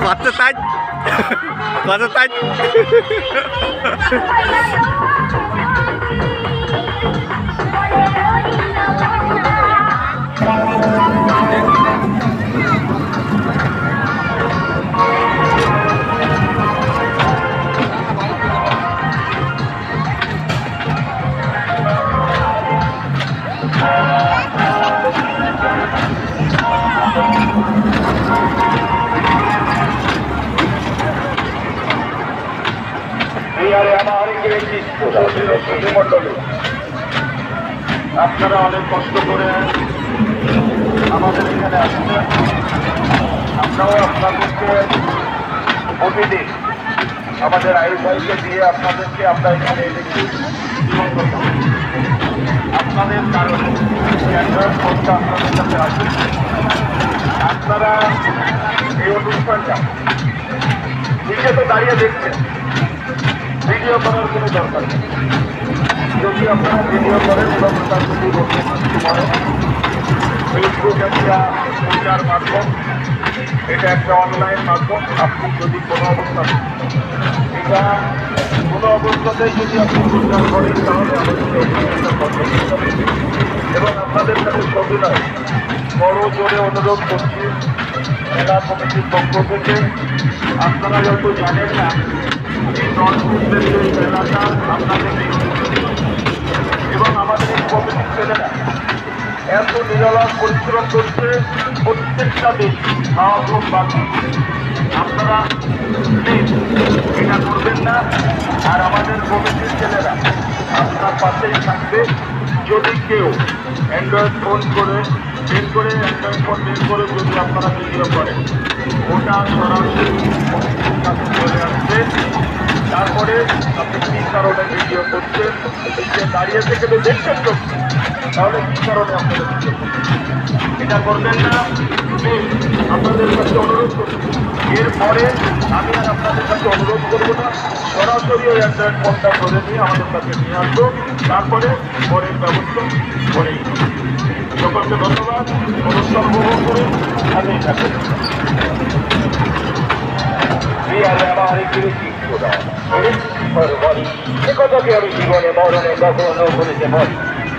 Kuatnya tan Kuatnya tan Thank. আপনারা অনেক কষ্ট করে আমাদের এখানে আসছেন। আমরাও আপনাদেরকে প্রতিদিন আমাদের আয়ু ভাইকে দিয়ে আপনাদেরকে আমরা এখানে এনেছি আপনাদের কারণে আপনাদের কাছে আসে আপনারা এই অনুষ্ঠানটা নিজে তো দাঁড়িয়ে দেখছেন। ভিডিও করার কোনো দরকার নেই। যদি আপনারা ভিডিও করেন এবং তার যদি বন্ধু করেন ফেসবুক একটা প্রচার মাধ্যম। এটা একটা অনলাইন মাধ্যম। আপনি যদি কোনো অবস্থা এটা কোনো অবস্থাতেই যদি আপনি প্রচার করেন, তাহলে আমাদেরকে। এবং আপনাদের কাছে ছবি নয় বড় জোরে অনুরোধ করছি জেলা কমিটির পক্ষ থেকে। আপনারা যত জানেন না এত নিরলস পরিশ্রম করছে প্রত্যেকটা দিন খাওয়া বাকি। আপনারা এটা করবেন না। আর আমাদের কমিটির ছেলেরা আপনার পাশেই থাকবে। যদি কেউ অ্যান্ড্রয়েড ফোন করে বের করে অ্যান্ড্রয়েড ফোন বের করে, যদি আপনারা ভিডিও করেন ওটা সরাসরি চলে আসবে। তারপরে আপনি কী কারণে ভিডিও করছেন? এই যে দাঁড়িয়ে থেকে তো দেখছেন তাহলে কী কারণে করছেন এটা করবেন না আপনাদের কাছে অনুরোধ করছি এরপরে আমি আর আপনাদের কাছে অনুরোধ করব না সরাসরি ওই অ্যান্ড্রয়েড ফোনটা করে নিয়ে আমাদের কাছে নিয়ে আসব তারপরে পরের ব্যবস্থা করেই সকলকে ধন্যবাদ অনুষ্ঠান উপভোগ করে আমি থাকি আমি জীবনে মরণে কখনো বলেছে বলি